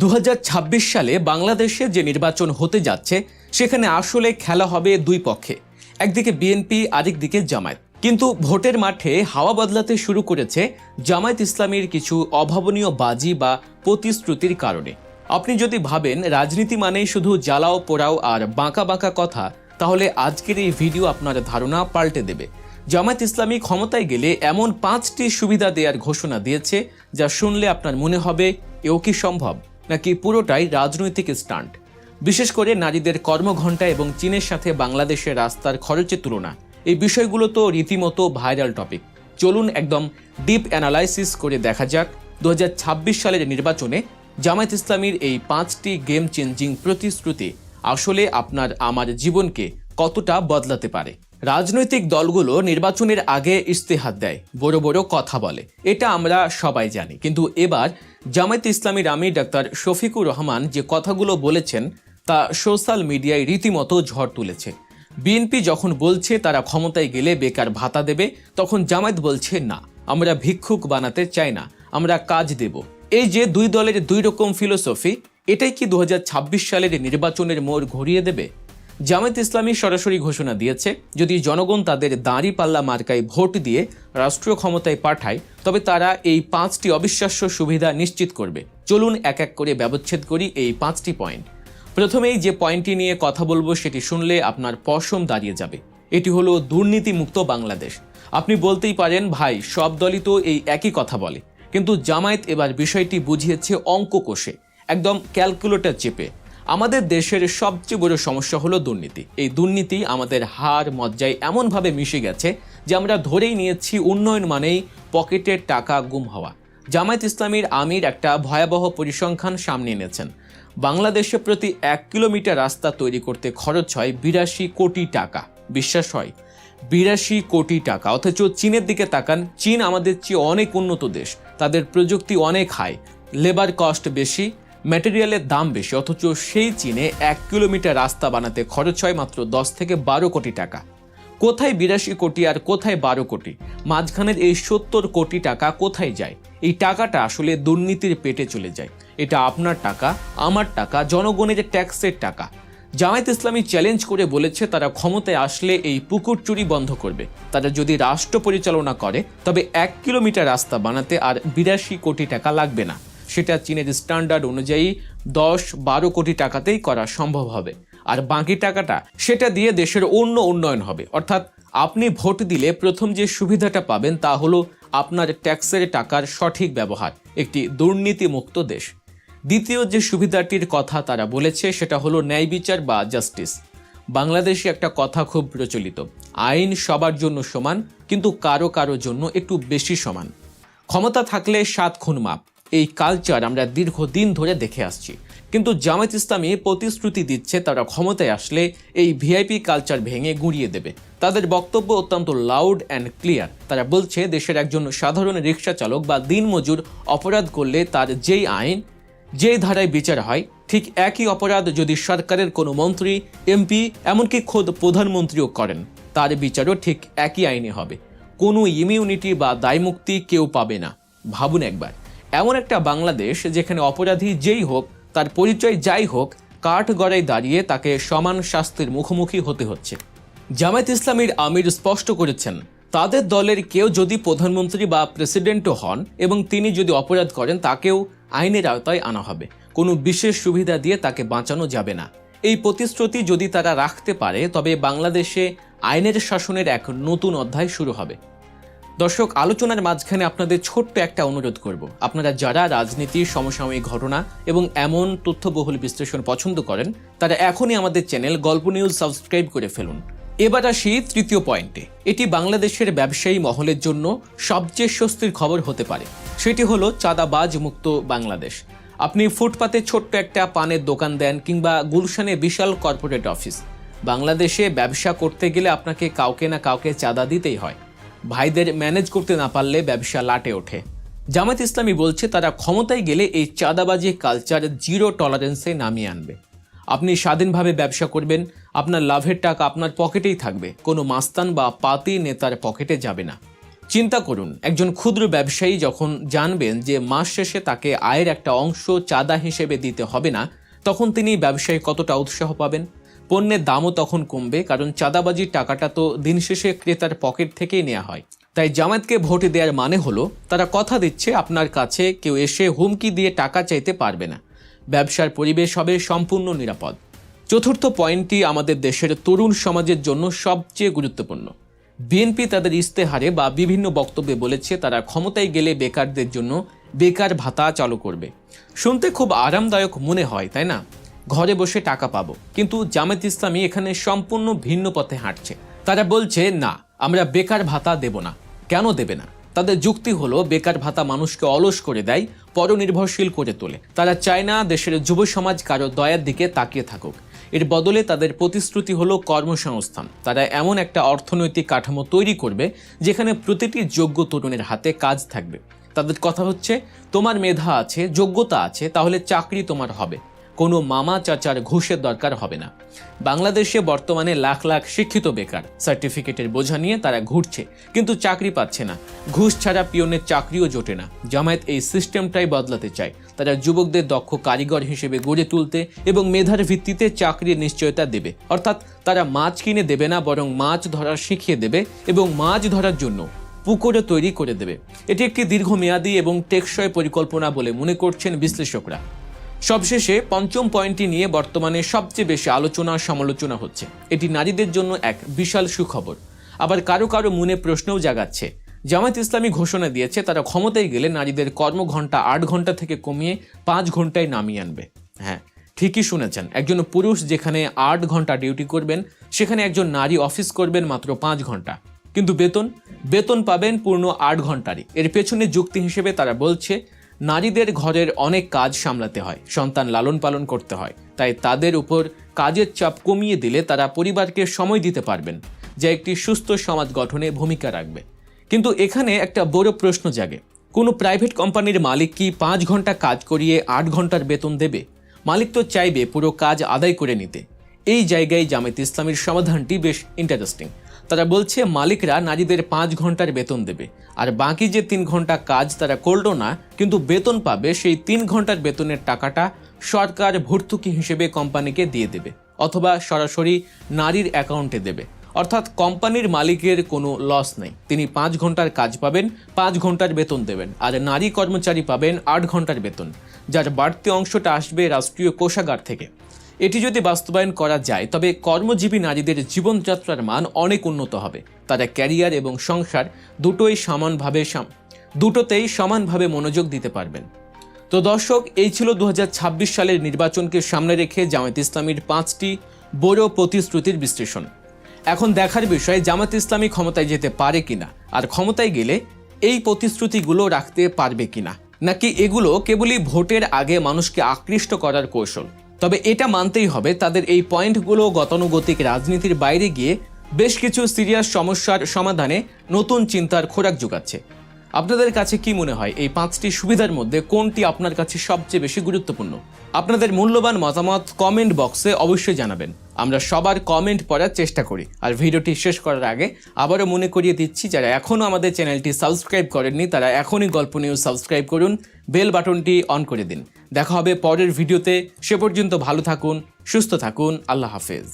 দু হাজার ছাব্বিশ সালে বাংলাদেশে যে নির্বাচন হতে যাচ্ছে, সেখানে আসলে খেলা হবে দুই পক্ষে। একদিকে বিএনপি আরেকদিকে জামায়াত। কিন্তু ভোটের মাঠে হাওয়া বদলাতে শুরু করেছে জামায়াত ইসলামীর কিছু অভাবনীয় বাজি বা প্রতিশ্রুতির কারণে। আপনি যদি ভাবেন রাজনীতি মানেই শুধু জ্বালাও, পোড়াও আর বাঁকা বাঁকা কথা, তাহলে আজকের এই ভিডিও আপনার ধারণা পাল্টে দেবে। জামায়াত ইসলামী ক্ষমতায় গেলে এমন পাঁচটি সুবিধা দেওয়ার ঘোষণা দিয়েছে, যা শুনলে আপনার মনে হবে, এও কি সম্ভব? নাকি পুরোটাই রাজনৈতিক স্টান্ট? বিশেষ করে নারীদের কর্মঘণ্টা এবং চীনের সাথে বাংলাদেশের রাস্তার খরচের তুলনা। এই বিষয়গুলো তো রীতিমতো ভাইরাল টপিক। চলুন একদম ডিপ অ্যানালাইসিস করে দেখা যাক দু হাজার ছাব্বিশ সালের নির্বাচনে জামায়াত ইসলামীর এই পাঁচটি গেম চেঞ্জিং প্রতিশ্রুতি আসলে আপনার, আমার জীবনকে কতটা বদলাতে পারে। রাজনৈতিক দলগুলো নির্বাচনের আগে ইস্তেহাত দেয়, বড় বড় কথা বলে। এটা আমরা সবাই জানি। কিন্তু এবার জামায়াত ইসলামীর আমির ডাক্তার শফিকুর রহমান যে কথাগুলো বলেছেন, তা সোশ্যাল মিডিয়ায় রীতিমতো ঝড় তুলেছে। বিএনপি যখন বলছে তারা ক্ষমতায় গেলে বেকার ভাতা দেবে, তখন জামায়াত বলছে, না, আমরা ভিক্ষুক বানাতে চাই না, আমরা কাজ দেব। এই যে দুই দলের দুই রকম ফিলোসফি, এটাই কি দু হাজার ছাব্বিশ সালের নির্বাচনের মোড় ঘুরিয়ে দেবে? জামায়াত ইসলামী সরাসরি ঘোষণা দিয়েছে, যদি জনগণ তাদের দাঁড়ি পাল্লা মার্কায় ভোট দিয়ে রাষ্ট্রীয় ক্ষমতায় পাঠায়, তবে তারা এই পাঁচটি অবিশ্বাস্য সুবিধা নিশ্চিত করবে। চলুন এক এক করে ব্যবচ্ছেদ করি এই পাঁচটি পয়েন্ট। প্রথমেই যে পয়েন্টটি নিয়ে কথা বলব, সেটি শুনলে আপনার পশম দাঁড়িয়ে যাবে। এটি হলো দুর্নীতিমুক্ত বাংলাদেশ। আপনি বলতেই পারেন, ভাই, সব দলই তো এই একই কথা বলে। কিন্তু জামায়াত এবার বিষয়টি বুঝিয়েছে অঙ্ক কোষে একদম ক্যালকুলেটর চেপে। আমাদের দেশের সবচেয়ে বড় সমস্যা হলো দুর্নীতি। এই দুর্নীতি আমাদের হার মজ্জায় এমনভাবে মিশে গেছে যে আমরা ধরেই নিয়েছি উন্নয়ন মানেই পকেটের টাকা গুম হওয়া। জামায়াত ইসলামীর আমির একটা ভয়াবহ পরিসংখ্যান সামনে এনেছেন। বাংলাদেশে প্রতি এক কিলোমিটার রাস্তা তৈরি করতে খরচ হয় বিরাশি কোটি টাকা। বিশ্বাস হয়, বিরাশি কোটি টাকা। অথচ চীনের দিকে তাকান, চীন আমাদের চেয়ে অনেক উন্নত দেশ। তাদের প্রযুক্তি অনেক হাই লেবার কস্ট বেশি ম্যাটেরিয়ালের দাম বেশি, অথচ সেই চীনে এক কিলোমিটার রাস্তা বানাতে খরচ হয় মাত্র দশ থেকে বারো কোটি টাকা। কোথায় বিরাশি কোটি আর কোথায় বারো কোটি? মাঝখানের এই সত্তর কোটি টাকা কোথায় যায়? এই টাকাটা আসলে দুর্নীতির পেটে চলে যায়। এটা আপনার টাকা, আমার টাকা, জনগণের ট্যাক্সের টাকা। জামায়াত ইসলামী চ্যালেঞ্জ করে বলেছে, তারা ক্ষমতায় আসলে এই পুকুর চুরি বন্ধ করবে। তারা যদি রাষ্ট্র পরিচালনা করে, তবে এক কিলোমিটার রাস্তা বানাতে আর বিরাশি কোটি টাকা লাগবে না। সেটা চীনের স্ট্যান্ডার্ড অনুযায়ী দশ বারো কোটি টাকাতেই করা সম্ভব হবে। আর বাকি টাকাটা সেটা দিয়ে দেশের অন্য উন্নয়ন হবে। অর্থাৎ আপনি ভোট দিলে প্রথম যে সুবিধাটা পাবেন তা হলো আপনার ট্যাক্সের টাকার সঠিক ব্যবহার, একটি দুর্নীতিমুক্ত দেশ। দ্বিতীয় যে সুবিধাটির কথা তারা বলেছে সেটা হলো ন্যায় বিচার বা জাস্টিস বাংলাদেশে একটা কথা খুব প্রচলিত, আইন সবার জন্য সমান, কিন্তু কারও কারও জন্য একটু বেশি সমান। ক্ষমতা থাকলে সাত খুন মাপ এই কালচার আমরা দীর্ঘদিন ধরে দেখে আসছি। কিন্তু জামায়াত ইসলামী প্রতিশ্রুতি দিচ্ছে তারা ক্ষমতায় আসলে এই ভিআইপি কালচার ভেঙে গুঁড়িয়ে দেবে। তাদের বক্তব্য অত্যন্ত লাউড অ্যান্ড ক্লিয়ার তারা বলছে, দেশের একজন সাধারণ রিক্সা চালক বা দিনমজুর অপরাধ করলে তার যেই আইন, যেই ধারায় বিচার হয়, ঠিক একই অপরাধ যদি সরকারের কোনো মন্ত্রী এমপি এমনকি খোদ প্রধানমন্ত্রীও করেন, তার বিচারও ঠিক একই আইনে হবে। কোনো ইমিউনিটি বা দায়মুক্তি কেউ পাবে না। ভাবুন একবার। এমন একটা বাংলাদেশ যেখানে অপরাধী যেই হোক, তার পরিচয় যাই হোক, কাঠ গড়ায় দাঁড়িয়ে তাকে সমান শাস্তির মুখোমুখি হতে হচ্ছে। জামায়াত ইসলামীর আমির স্পষ্ট করেছেন, তাদের দলের কেউ যদি প্রধানমন্ত্রী বা প্রেসিডেন্টও হন এবং তিনি যদি অপরাধ করেন, তাকেও আইনের আওতায় আনা হবে। কোনো বিশেষ সুবিধা দিয়ে তাকে বাঁচানো যাবে না। এই প্রতিশ্রুতি যদি তারা রাখতে পারে, তবে বাংলাদেশে আইনের শাসনের এক নতুন অধ্যায় শুরু হবে। দর্শক, আলোচনার মাঝখানে আপনাদের ছোট্ট একটা অনুরোধ করব। আপনারা যারা রাজনীতির সমসাময়িক ঘটনা এবং এমন তথ্যবহুল বিশ্লেষণ পছন্দ করেন, তারা এখনই আমাদের চ্যানেল গল্প নিউজ সাবস্ক্রাইব করে ফেলুন। এবার আসি তৃতীয় পয়েন্টে। এটি বাংলাদেশের ব্যবসায়ী মহলের জন্য সবচেয়ে স্বস্তির খবর হতে পারে। সেটি হলো চাঁদাবাজ মুক্ত বাংলাদেশ। আপনি ফুটপাতে ছোট্ট একটা পানের দোকান দেন কিংবা গুলশানে বিশাল কর্পোরেট অফিস। বাংলাদেশে ব্যবসা করতে গেলে আপনাকে কাউকে না কাউকে চাঁদা দিতেই হয়। ভাইদের ম্যানেজ করতে না পারলে ব্যবসা লাটে ওঠে। জামাত ইসলামী বলছে, তারা ক্ষমতায় গেলে এই চাঁদাবাজি কালচার জিরো টলারেন্সে নামিয়ে আনবে। আপনি স্বাধীনভাবে ব্যবসা করবেন, আপনার লাভের টাকা আপনার পকেটেই থাকবে, কোনো মাস্তান বা পাতি নেতার পকেটে যাবে না। চিন্তা করুন, একজন ক্ষুদ্র ব্যবসায়ী যখন জানবেন যে মাস শেষে তাকে আয়ের একটা অংশ চাঁদা হিসেবে দিতে হবে না, তখন তিনি ব্যবসায় কতটা উৎসাহ পাবেন? পণ্যের দামও তখন কমবে, কারণ চাঁদাবাজির টাকাটা তো দিন শেষে ক্রেতার পকেট থেকেই নেওয়া হয়। তাই জামায়াতকে ভোট দেওয়ার মানে হলো, তারা কথা দিচ্ছে আপনার কাছে, কেউ এসে হুমকি দিয়ে টাকা চাইতে পারবে না। ব্যবসার পরিবেশ হবে সম্পূর্ণ নিরাপদ। চতুর্থ পয়েন্টটি আমাদের দেশের তরুণ সমাজের জন্য সবচেয়ে গুরুত্বপূর্ণ। বিএনপি তাদের ইস্তেহারে বা বিভিন্ন বক্তব্যে বলেছে, তারা ক্ষমতায় গেলে বেকারদের জন্য বেকার ভাতা চালু করবে। শুনতে খুব আরামদায়ক মনে হয়, তাই না? ঘরে বসে টাকা পাবো। কিন্তু জামাত ইসলামী এখানে সম্পূর্ণ ভিন্ন পথে হাঁটছে। তারা বলছে, না, আমরা বেকার ভাতা দেব না। কেন দেবে না? তাদের যুক্তি হলো, বেকার ভাতা মানুষকে অলস করে দেয়, পরনির্ভরশীল করে তোলে। তারা চায় না দেশের যুব সমাজ কারও দয়ার দিকে তাকিয়ে থাকুক। এর বদলে তাদের প্রতিশ্রুতি হলো কর্মসংস্থান। তারা এমন একটা অর্থনৈতিক কাঠামো তৈরি করবে, যেখানে প্রতিটি যোগ্য তরুণের হাতে কাজ থাকবে। তাদের কথা হচ্ছে, তোমার মেধা আছে, যোগ্যতা আছে, তাহলে চাকরি তোমার হবে। কোনো মামা চাচার ঘুষের দরকার হবে না। বাংলাদেশে বর্তমানে লাখ লাখ শিক্ষিত বেকার। সার্টিফিকেটের বোঝা নিয়ে তারা ঘুরছে, কিন্তু চাকরি পাচ্ছে না। ঘুষ ছাড়া পিয়নের চাকরিও জোটে না। জামায়াত এই সিস্টেমটাই বদলাতে চায়। তারা যুবকদের দক্ষ কারিগর হিসেবে গড়ে তুলতে এবং মেধার ভিত্তিতে চাকরির নিশ্চয়তা দেবে। অর্থাৎ তারা মাছ কিনে দেবে না, বরং মাছ ধরা শিখিয়ে দেবে এবং মাছ ধরার জন্য পুকুরে তৈরি করে দেবে। এটি একটি দীর্ঘমেয়াদী এবং টেকসই পরিকল্পনা বলে মনে করছেন বিশ্লেষকরা। সবশেষে পঞ্চম পয়েন্টটি নিয়ে বর্তমানে সবচেয়ে বেশি আলোচনা সমালোচনা হচ্ছে। এটি নারীদের জন্য এক বিশাল সুখবর। আবার কারও কারও মনে প্রশ্নও জাগাচ্ছে। জামায়াত ইসলামী ঘোষণা দিয়েছে, তারা ক্ষমতায় গেলে নারীদের কর্মঘণ্টা আট ঘণ্টা থেকে কমিয়ে পাঁচ ঘন্টায় নামিয়ে আনবে। হ্যাঁ ঠিকই শুনেছেন। একজন পুরুষ যেখানে আট ঘণ্টা ডিউটি করবেন, সেখানে একজন নারী অফিস করবেন মাত্র পাঁচ ঘণ্টা কিন্তু বেতন? বেতন পাবেন পূর্ণ আট ঘন্টারই এর পেছনে যুক্তি হিসেবে তারা বলছে নারীদের ঘরের অনেক কাজ সামলাতে হয়, সন্তান লালন পালন করতে হয়। তাই তাদের উপর কাজের চাপ কমিয়ে দিলে তারা পরিবারকে সময় দিতে পারবেন, যা একটি সুস্থ সমাজ গঠনে ভূমিকা রাখবে। কিন্তু এখানে একটা বড় প্রশ্ন জাগে। কোনো প্রাইভেট কোম্পানির মালিক কি পাঁচ ঘণ্টা কাজ করিয়ে আট ঘণ্টার বেতন দেবে? মালিক তো চাইবে পুরো কাজ আদায় করে নিতে। এই জায়গায় জামায়াত ইসলামীর সমাধানটি বেশ ইন্টারেস্টিং তারা বলছে মালিকরা নারীদের পাঁচ ঘণ্টার বেতন দেবে। আর বাকি যে তিন ঘণ্টা কাজ তারা করল না, কিন্তু বেতন পাবে সেই তিন ঘণ্টার বেতনের টাকাটা সরকার ভর্তুকি হিসেবে কোম্পানিকে দিয়ে দেবে, অথবা সরাসরি নারীর অ্যাকাউন্টে দেবে। অর্থাৎ কোম্পানির মালিকের কোনো লস নেই। তিনি পাঁচ ঘণ্টার কাজ পাবেন, পাঁচ ঘণ্টার বেতন দেবেন, আর নারী কর্মচারী পাবেন আট ঘণ্টার বেতন, যার বাড়তি অংশটা আসবে রাষ্ট্রীয় কোষাগার থেকে। এটি যদি বাস্তবায়ন করা যায়, তবে কর্মজীবী নারীদের জীবনযাত্রার মান অনেক উন্নত হবে। তারা ক্যারিয়ার এবং সংসার দুটোই সমানভাবে দুটোতেই সমানভাবে মনোযোগ দিতে পারবেন। তো দর্শক, এই ছিল দু হাজার ছাব্বিশ সালের নির্বাচনকে সামনে রেখে জামায়াত ইসলামীর পাঁচটি বড় প্রতিশ্রুতির বিশ্লেষণ। এখন দেখার বিষয় জামাত ইসলামী ক্ষমতায় যেতে পারে কিনা? আর ক্ষমতায় গেলে এই প্রতিশ্রুতিগুলো রাখতে পারবে কিনা? নাকি এগুলো কেবলই ভোটের আগে মানুষকে আকৃষ্ট করার কৌশল? তবে এটা মানতেই হবে, তাদের এই পয়েন্টগুলো গতানুগতিক রাজনীতির বাইরে গিয়ে বেশ কিছু সিরিয়াস সমস্যার সমাধানে নতুন চিন্তার খোরাক যোগাচ্ছে। আপনাদের কাছে কি মনে হয়? এই পাঁচটি সুবিধার মধ্যে কোনটি আপনার কাছে সবচেয়ে বেশি গুরুত্বপূর্ণ? আপনাদের মূল্যবান মতামত কমেন্ট বক্সে অবশ্যই জানাবেন। আমরা সবার কমেন্ট পড়ার চেষ্টা করি। আর ভিডিওটি শেষ করার আগে আবারও মনে করিয়ে দিচ্ছি, যারা এখনও আমাদের চ্যানেলটি সাবস্ক্রাইব করেননি, তারা এখনই গল্প নিউজ সাবস্ক্রাইব করুন, বেল বাটনটি অন করে দিন। দেখা হবে পরের ভিডিওতে। সে পর্যন্ত ভালো থাকুন, সুস্থ থাকুন, আল্লাহ হাফেজ।